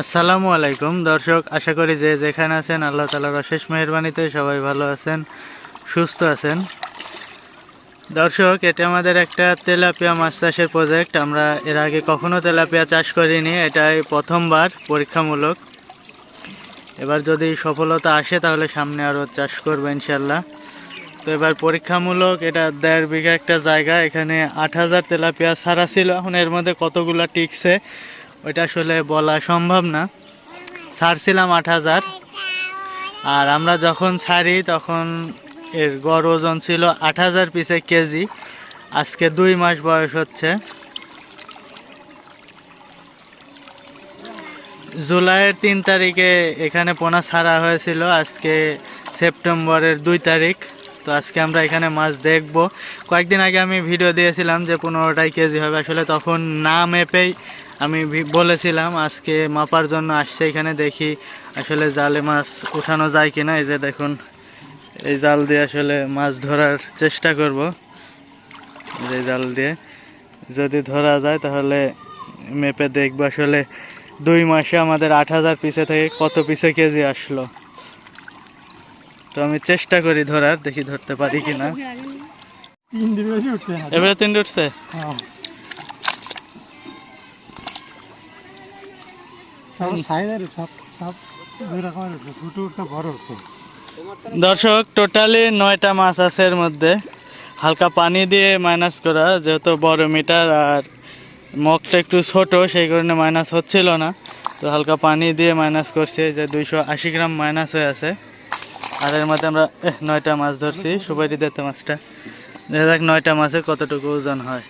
আসসালামু আলাইকুম। দর্শক, আশা করি যে যেখানে আছেন আল্লাহ তালার অশেষ মেহরবানিতে সবাই ভালো আছেন, সুস্থ আছেন। দর্শক, এটা আমাদের একটা তেলাপিয়া মাছ চাষের প্রজেক্ট। আমরা এর আগে কখনো তেলাপিয়া চাষ করিনি, এটাই প্রথমবার, পরীক্ষামূলক। এবার যদি সফলতা আসে, তাহলে সামনে আরও চাষ করব ইনশাল্লাহ তো এবার পরীক্ষামূলক, এটা দেড় বিঘা একটা জায়গা, এখানে আট হাজার তেলাপিয়া ছাড়া ছিল। এখন এর মধ্যে কতগুলো টিকছে ওইটা আসলে বলা সম্ভব না। ছাড়ছিলাম আট হাজার। আর আমরা যখন ছাড়ি, তখন এর গড় ওজন ছিল আট হাজার পিসে কেজি। আজকে দুই মাস বয়স হচ্ছে। জুলাইয়ের তিন তারিখে এখানে পোনা ছাড়া হয়েছিল। আজকে সেপ্টেম্বরের দুই তারিখ। তো আজকে আমরা এখানে মাছ দেখব। কয়েকদিন আগে আমি ভিডিও দিয়েছিলাম যে পনেরোটাই কেজি হবে। আসলে তখন না মেপেই আমি বলেছিলাম, আজকে মাপার জন্য আসছে এখানে, দেখি আসলে জালে মাছ উঠানো যায় কিনা। এই যে দেখুন, এই জাল দিয়ে আসলে মাছ ধরার চেষ্টা করব। এই জাল দিয়ে। যদি ধরা যায় তাহলে মেপে দেখব। আসলে দুই মাসে আমাদের আট হাজার পিসে থেকে কত পিসে কেজি আসলো। তো আমি চেষ্টা করি ধরার, দেখি ধরতে পারি কিনা। এবারে তিনটে উঠছে? দর্শক, টোটালি নয়টা মাছ আছে এর মধ্যে। হালকা পানি দিয়ে মাইনাস করা, যেহেতু বড় মিটার আর মগটা একটু ছোট, সেই কারণে মাইনাস হচ্ছিল না। তো হালকা পানি দিয়ে মাইনাস করছে যে দুইশো আশি গ্রাম মাইনাস হয়ে আছে। আর এর মধ্যে আমরা নয়টা মাছ ধরছি, সুপারি দিতে মাছটা। দেখা যাক নয়টা মাছে কতটুকু ওজন হয়।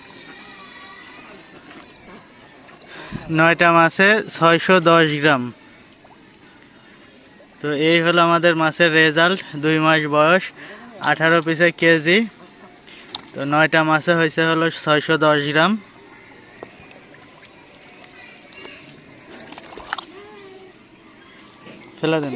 নয়টা মাছে ছয়শো দশ গ্রাম। তো এই হলো আমাদের মাছের রেজাল্ট, দুই মাস বয়স, আঠারো পিসে কেজি। তো নয়টা মাছে হয়েছে হলো ছয়শো দশ গ্রাম। ফেলে দেন।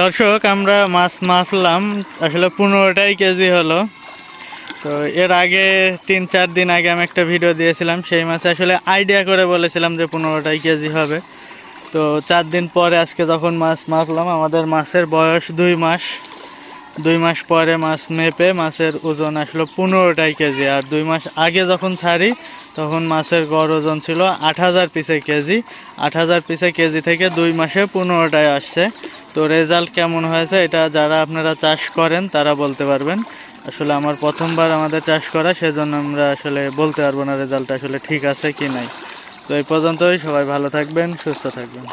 দর্শক, আমরা মাছ মাপলাম আসলে পনেরোটাই কেজি হলো। তো এর আগে তিন চার দিন আগে আমি একটা ভিডিও দিয়েছিলাম, সেই মাছে আসলে আইডিয়া করে বলেছিলাম যে পনেরোটাই কেজি হবে। তো চার দিন পরে আজকে যখন মাছ মাপলাম আমাদের মাছের বয়স দুই মাস। দুই মাস পরে মাছ মেপে মাছের ওজন আসলো পনেরোটাই কেজি। আর দুই মাস আগে যখন ছাড়ি, তখন মাছের গড় ওজন ছিল আট হাজার পিসে কেজি। আট হাজার পিসে কেজি থেকে দুই মাসে পনেরোটায় আসছে। তো রেজাল্ট কেমন হয়েছে এটা যারা আপনারা চাষ করেন, তারা বলতে পারবেন। আসলে আমার প্রথমবার আমাদের চাষ করা, সেজন্য আমরা আসলে বলতে পারব না রেজাল্ট আসলে ঠিক আছে কি নাই। তো এই পর্যন্তই, সবাই ভালো থাকবেন, সুস্থ থাকবেন।